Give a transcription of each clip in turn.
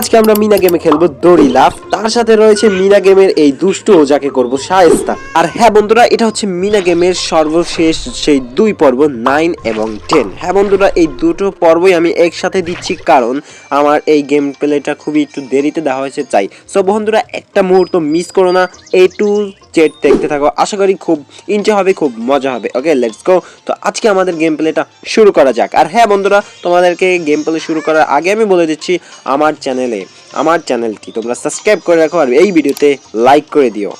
আজকে আমরা মিনা গেমে খেলব দড়ি লাফ। তার সাথে রয়েছে মিনা গেমের এই দুষ্টু যাকে করব শায়েস্তা। আর হ্যাঁ বন্ধুরা, এটা হচ্ছে মিনা গেমের সর্বশেষ সেই দুই পর্ব নাইন এবং টেন হ্যাঁ বন্ধুরা, এই দুটো পর্বই আমি একসাথে দিচ্ছি কারণ আমার এই গেম প্লেটা খুবই একটু দেরিতে দেওয়া হয়েছে চাই সো বন্ধুরা, একটা মুহূর্ত মিস করো না। এই টু জেড দেখতে থাকো। আশা করি খুব ইনজয় হবে, খুব মজা হবে। ওকে লেটস গো তো আজকে আমাদের গেম প্লেটা শুরু করা যাক। আর হ্যাঁ বন্ধুরা, তোমাদেরকে গেম প্লে শুরু করার আগে আমি বলে দিচ্ছি, আমার চ্যানেলে আমার চ্যানেলটি তোমরা সাবস্ক্রাইব করে রাখো আর এই ভিডিওতে লাইক করে দিও।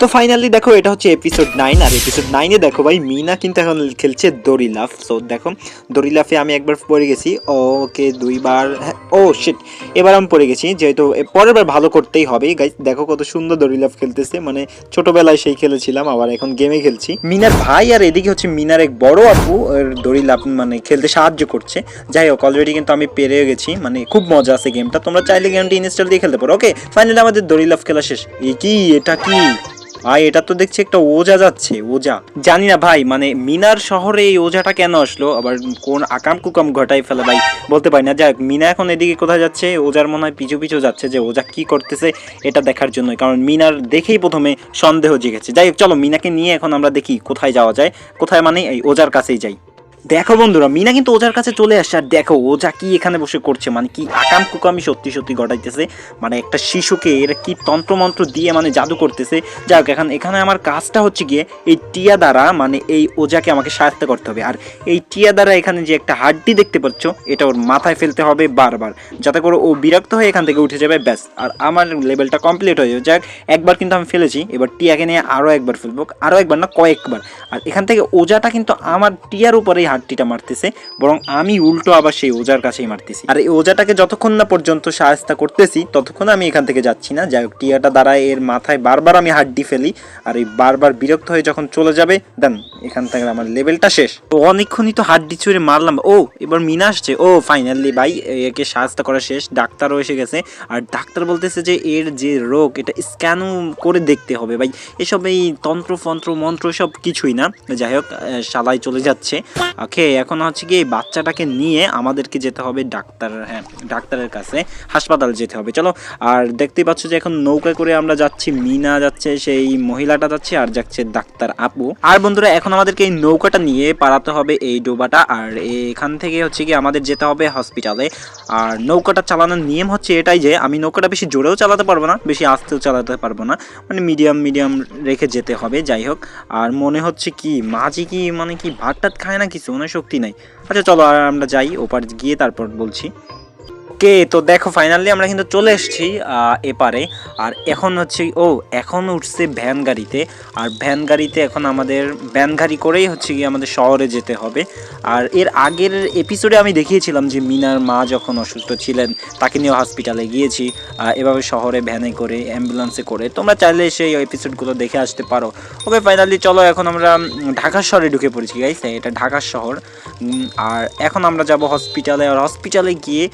তো ফাইনালি দেখো এটা হচ্ছে এপিসোড নাইন আর এপিসোড নাইনে দেখো ভাই মিনা কিন্তু এখন খেলছে দড়ি লাফ সো দেখো দড়ি লাফে আমি একবার পড়ে গেছি। ওকে দুইবার হ্যাঁ, ও শিট এবার আমি পড়ে গেছি যেহেতু পরের বার ভালো করতেই হবে। গাইজ দেখো কত সুন্দর দড়ি লাফ খেলতেছে। মানে ছোটবেলায় সেই খেলেছিলাম আবার এখন গেমে খেলছি। মিনার ভাই আর এদিকে হচ্ছে মিনার এক বড় আপু এর দড়ি লাফ মানে খেলতে সাহায্য করছে। যাই হোক অলরেডি কিন্তু আমি পেরে গেছি। মানে খুব মজা আছে গেমটা তোমরা চাইলে গেমটি ইনস্টল দিয়ে খেলতে পারো। ওকে ফাইনালি আমাদের দড়ি লাফ খেলা শেষ। এ কি? এটা কি? ভাই, এটা তো দেখছি একটা ওজা যাচ্ছে, ওজা। জানি না ভাই মানে মিনার শহরে এই ওজাটা কেন আসলো? আবার কোন আকাম কুকাম ঘটাই ফেলে ভাই? বলতে পারি না। যাক, মিনা এখন এদিকে কোথায় যাচ্ছে? ওজার মনে হয় পিছু পিছু যাচ্ছে যে ওজা কি করতেছে এটা দেখার জন্য কারণ মিনার দেখেই প্রথমে সন্দেহ জেগেছে। যাই হোক, চলো মিনাকে নিয়ে এখন আমরা দেখি কোথায় যাওয়া যায়। কোথায় মানে এই ওজার কাছেই যাই। দেখো বন্ধুরা, মিনা কিন্তু ওজার কাছে চলে আসছে আর দেখো ওজা কি এখানে বসে করছে মানে কি আকাম কুকামি সত্যি সত্যি ঘটাইতেছে। মানে একটা শিশুকে এরা কি তন্ত্রমন্ত্র দিয়ে মানে জাদু করতেছে। যাই হোক, এখন এখানে আমার কাজটা হচ্ছে গিয়ে এই টিয়া দ্বারা মানে এই ওজাকে আমাকে সাহায্য করতে হবে। আর এই টিয়া দ্বারা এখানে যে একটা হাড্ডি দেখতে পাচ্ছ, এটা ওর মাথায় ফেলতে হবে বারবার, যাতে করে ও বিরক্ত হয়ে এখান থেকে উঠে যাবে, ব্যাস। আর আমার লেভেলটা কমপ্লিট হয়ে যাবে। যাক, একবার কিন্তু আমি ফেলেছি, এবার টিয়াকে নিয়ে আরও একবার ফেলব আরও একবার না কয়েকবার। আর এখান থেকে ওজাটা কিন্তু আমার টিয়ার উপরেই হাড্ডিটা মারতেছে, বরং আমি উল্টো আবার সেই ওজার কাছেই মারতেছি। আর এই ওজাটাকে যতক্ষণ না পর্যন্ত সাহায্য করতেছি, ততক্ষণ আমি এখান থেকে যাচ্ছি না। যাই হোক, টিয়াটা দ্বারা এর মাথায় বারবার আমি হাড্ডি ফেলি, আর এই বারবার বিরক্ত হয়ে যখন চলে যাবে, দেন এখান থেকে আমার লেভেলটা শেষ। তো অনেকক্ষণই তো হাড্ডি ছুঁড়ে মারলাম। ও, এবার মিনা আসছে। ও ফাইনালি ভাই, একে সাহায্য করা শেষ, ডাক্তারও এসে গেছে। আর ডাক্তার বলতেছে যে, এর যে রোগ, এটা স্ক্যানও করে দেখতে হবে ভাই। এসব এই তন্ত্র ফন্ত্র মন্ত্র, সব কিছুই না। যাই হোক শালায় চলে যাচ্ছে। ওকে এখন হচ্ছে কি বাচ্চাটাকে নিয়ে আমাদেরকে যেতে হবে ডাক্তার হ্যাঁ ডাক্তারের কাছে, হাসপাতাল যেতে হবে। চলো, আর দেখতেই পাচ্ছ যে এখন নৌকা করে আমরা যাচ্ছি, মিনা যাচ্ছে, সেই মহিলাটা যাচ্ছে, আর যাচ্ছে ডাক্তার আপু। আর বন্ধুরা, এখন আমাদেরকে এই নৌকাটা নিয়ে পারাতে হবে এই ডোবাটা, আর এখান থেকে হচ্ছে কি আমাদের যেতে হবে হসপিটালে আর নৌকাটা চালানোর নিয়ম হচ্ছে এটাই যে, আমি নৌকাটা বেশি জোরেও চালাতে পারব না, বেশি আস্তেও চালাতে পারব না। মানে মিডিয়াম মিডিয়াম রেখে যেতে হবে, যাই হোক। আর মনে হচ্ছে কি, মাঝি কি মানে কি ভাত টাত খায় না কিছু? মানে শক্তি নাই। আচ্ছা চলো আর আমরা যাই ওপার গিয়ে তারপর বলছি। ওকে তো দেখো ফাইনালি আমরা কিন্তু চলে এসেছি এপারে। আর এখন হচ্ছে ও এখন উঠছে ভ্যান গাড়িতে। আর ভ্যান গাড়িতে এখন আমাদের ভ্যান গাড়ি করেই হচ্ছে গিয়ে আমাদের শহরে যেতে হবে। আর এর আগের এপিসোডে আমি দেখিয়েছিলাম যে মিনার মা যখন অসুস্থ ছিলেন তাকে নিয়ে হসপিটালে গিয়েছি এভাবে শহরে ভ্যানে করে অ্যাম্বুলেন্সে করে। তোমরা চাইলে সেই এপিসোডগুলো দেখে আসতে পারো। ওকে ফাইনালি চলো এখন আমরা উম, ঢাকা শহরে ঢুকে পড়েছি গাইস এটা ঢাকা শহর। আর এখন আমরা যাব হসপিটালে আর হসপিটালে গিয়ে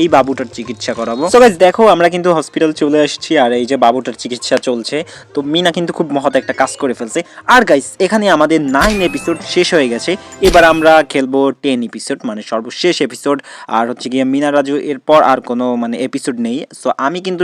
এই বাবুটার চিকিৎসা করাবো। তো গাইস দেখো, আমরা কিন্তু হসপিটাল চলে আসছি আর এই যে বাবুটার চিকিৎসা চলছে। তো মিনা কিন্তু খুব মহৎ একটা কাজ করে ফেলছে। আর গাইস এখানে আমাদের নাইন এপিসোড শেষ হয়ে গেছে। এবার আমরা খেলব টেন এপিসোড মানে সর্বশেষ এপিসোড আর হচ্ছে গিয়ে মিনা রাজু, এরপর আর কোনো মানে এপিসোড নেই। সো আমি কিন্তু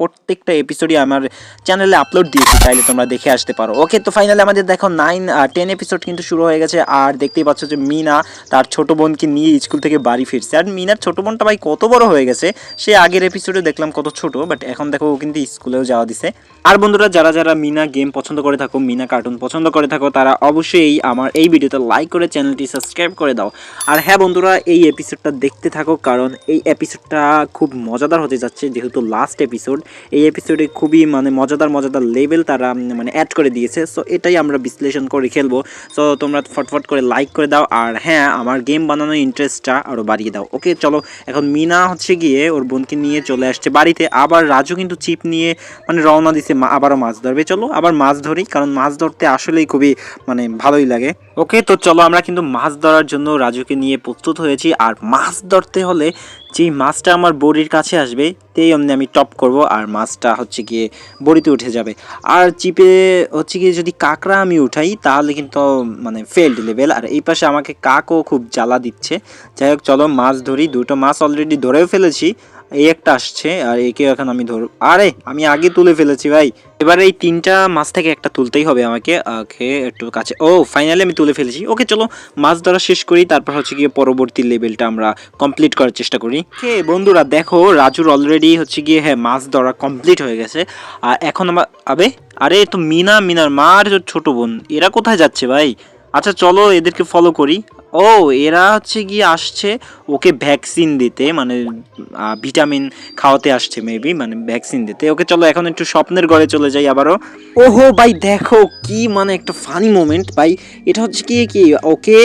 প্রত্যেকটা এপিসোডই আমার চ্যানেলে আপলোড দিয়েছি, চাইলে তোমরা দেখে আসতে পারো। ওকে তো ফাইনালি আমাদের দেখো নাইন আর টেন এপিসোড কিন্তু শুরু হয়ে গেছে। আর দেখতেই পাচ্ছ যে মিনা তার ছোট বোনকে নিয়ে স্কুল থেকে বাড়ি ফিরছে। আর মিনার ছোট বোনটা ভাই কত বড় হয়ে গেছে। সে আগের এপিসোডে দেখলাম কত ছোট বাট এখন দেখো ও কিন্তু স্কুলেও যাওয়া দিছে। আর বন্ধুরা, যারা যারা মিনা গেম পছন্দ করে থাকো, মিনা কার্টুন পছন্দ করে থাকো, তারা অবশ্যই আমার এই ভিডিওতে লাইক করে চ্যানেলটি সাবস্ক্রাইব করে দাও। আর হ্যাঁ বন্ধুরা, এই এপিসোডটা দেখতে থাকো, কারণ এই এপিসোডটা খুব মজাদার হতে যাচ্ছে, যেহেতু লাস্ট এপিসোড এই এপিসোডে খুবই মানে মজাদার মজাদার লেভেল তারা মানে অ্যাড করে দিয়েছে। সো এটাই আমরা বিশ্লেষণ করে খেলব। সো তোমরা ফটফট করে লাইক করে দাও। আর হ্যাঁ আমার গেম বানানোর ইন্টারেস্টটা আরও বাড়িয়ে দাও। ওকে চলো, এখন মিনা হচ্ছে গিয়ে ওর বোনকে নিয়ে চলে আসছে বাড়িতে। আবার রাজু কিন্তু চিপ নিয়ে মানে রওনা দিছে আবারও মাছ ধরবে। চলো, আবার মাছ ধরি, কারণ মাছ ধরতে আসলেই খুবই মানে ভালোই লাগে। ওকে, তো চলো আমরা কিন্তু মাছ ধরার জন্য রাজুকে নিয়ে প্রস্তুত হয়েছি। আর মাছ ধরতে হলে যেই মাছটা আমার বড়ির কাছে আসবে, তেই অমনি আমি টপ করব আর মাছটা হচ্ছে গিয়ে বড়িতে উঠে যাবে। আর চিপে হচ্ছে গিয়ে যদি কাঁকড়া আমি উঠাই, তাহলে কিন্তু মানে ফেল্ড লেভেল আর এই পাশে আমাকে কাকও খুব জ্বালা দিচ্ছে। যাই হোক, চলো মাছ ধরি। দুটো মাছ অলরেডি ধরেও ফেলেছি। এই একটা আসছে, আর একে এখন আমি ধর আরে, আমি আগে তুলে ফেলেছি ভাই। এবার এই তিনটা মাছ থেকে একটা তুলতেই হবে আমাকে। ওকে, একটু কাছে। ও ফাইনালি আমি তুলে ফেলেছি। ওকে, চলো, মাছ ধরা শেষ করি। তারপর হচ্ছে গিয়ে পরবর্তী লেভেলটা আমরা কমপ্লিট করার চেষ্টা করি। হে বন্ধুরা, দেখো, রাজুর অলরেডি হচ্ছে গিয়ে হ্যাঁ মাছ ধরা কমপ্লিট হয়ে গেছে। আর এখন আমার আবে, আরে, তো মিনা, মিনার মা আর ওর ছোট বোন, এরা কোথায় যাচ্ছে ভাই? আচ্ছা চলো, এদেরকে ফলো করি। ও, এরা হচ্ছে গিয়ে আসছে ওকে ভ্যাকসিন দিতে মানে ভিটামিন খাওয়াতে আসছে মেবি মানে ভ্যাকসিন দিতে। ওকে চলো এখন একটু স্বপ্নের ঘরে চলে যাই আবারও। ওহো, ভাই, দেখো কি মানে একটা ফানি মোমেন্ট ভাই। এটা হচ্ছে কি কি ওকে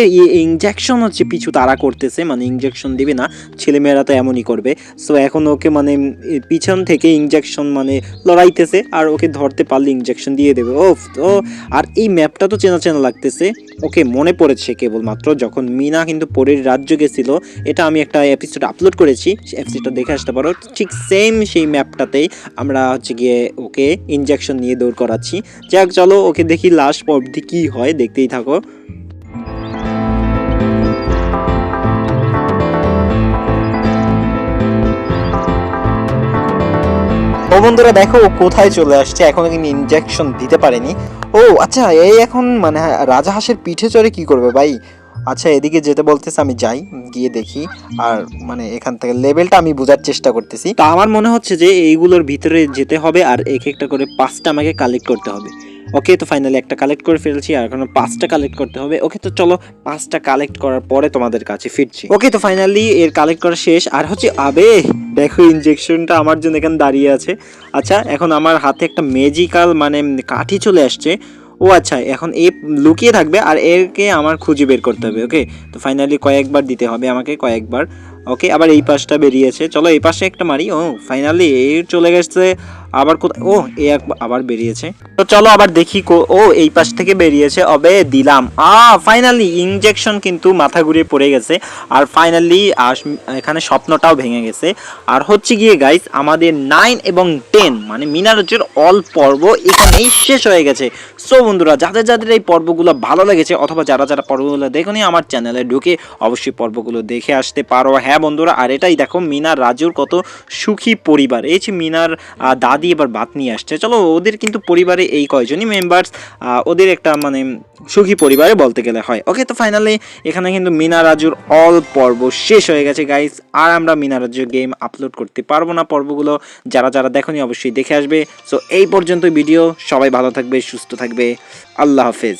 ইঞ্জেকশন হচ্ছে পিছু তারা করতেছে মানে ইঞ্জেকশন দিবে না, ছেলেমেয়েরা তো এমনই করবে। সো এখন ওকে মানে পিছন থেকে ইঞ্জেকশন মানে লড়াইতেছে, আর ওকে ধরতে পারলে ইনজেকশন দিয়ে দেবে। ও তো, আর এই ম্যাপটা তো চেনা চেনা লাগতেছে। ওকে মনে পড়েছে কেবলমাত্র যখন মিনা কিন্তু পরের রাজ্য গেছিল, এটা আমি একটা এপিসোড আপলোড করেছি এপিসোডটা দেখে আসতে পারো। ঠিক সেম সেই ম্যাপটাতেই আমরা হচ্ছে গিয়ে ওকে ইনজেকশন নিয়ে দৌড় করাচ্ছি। যাক, চলো ওকে দেখি লাস্ট অবধি কি হয়, দেখতেই থাকো। ও বন্ধুরা, দেখো ও কোথায় চলে আসছে, এখনও কিন্তু ইনজেকশন দিতে পারেনি। ও আচ্ছা এই এখন মানে রাজাহাঁসের পিঠে চড়ে কি করবে ভাই? আচ্ছা এদিকে যেতে বলতেছে, আমি যাই, গিয়ে দেখি। আর মানে এখান থেকে লেভেলটা আমি বোঝার চেষ্টা করতেছি। তা আমার মনে হচ্ছে যে এইগুলোর ভিতরে যেতে হবে আর এক একটা করে পাঁচটা আমাকে কালেক্ট করতে হবে। ওকে তো ফাইনালি একটা কালেক্ট করে ফেলছি আর এখন পাঁচটা কালেক্ট করতে হবে। ওকে তো চলো পাঁচটা কালেক্ট করার পরে তোমাদের কাছে ফিরছি। ওকে তো ফাইনালি এর কালেক্ট করা শেষ। আর হচ্ছে, আবে, দেখো ইনজেকশনটা আমার জন্য এখানে দাঁড়িয়ে আছে। আচ্ছা এখন আমার হাতে একটা ম্যাজিক্যাল মানে কাঠি চলে আসছে। ও আচ্ছা এখন এ লুকিয়ে থাকবে আর এরকে আমার খুঁজে বের করতে হবে ওকে তো ফাইনালি কয়েকবার দিতে হবে আমাকে কয়েকবার ওকে আবার এই পাশটা বেরিয়েছে, চলো এই পাশে একটা মারি, ও ফাইনালি এ চলে গেছে আবার কোথায় ও এ এক- আবার বেরিয়েছে। তো চলো আবার দেখি ও এই পাশ থেকে বেরিয়েছে। অবে দিলাম। আ ফাইনালি ইনজেকশন কিন্তু মাথা ঘুরিয়ে পড়ে গেছে। আর ফাইনালি এখানে স্বপ্নটাও ভেঙে গেছে। আর হচ্ছে গিয়ে গাইস আমাদের নাইন এবং টেন মানে মিনারজের অল পর্ব এখানেই শেষ হয়ে গেছে। সো বন্ধুরা যাদের যাদের এই পর্বগুলো ভালো লেগেছে অথবা যারা যারা পর্বগুলো দেখোনি আমার চ্যানেলে ঢুকে অবশ্যই পর্বগুলো দেখে আসতে পারো। হ্যাঁ বন্ধুরা আর এটাই দেখো মিনার রাজুর কত সুখী পরিবার। এই যে মিনার আহ, দাদি এবার বাদ নিয়ে আসছে। চলো, ওদের কিন্তু পরিবারে এই কয়জনই মেম্বার্স ওদের একটা মানে সুখী পরিবারে বলতে গেলে হয়। ওকে তো ফাইনালি এখানে কিন্তু মিনা রাজুর অল পর্ব শেষ হয়ে গেছে গাইস আর আমরা মিনা রাজুর গেম আপলোড করতে পারব না পর্বগুলো। যারা যারা দেখনি অবশ্যই দেখে আসবে। সো এই পর্যন্ত ভিডিও সবাই ভালো থাকবে, সুস্থ থাকবে। আল্লাহ হাফেজ।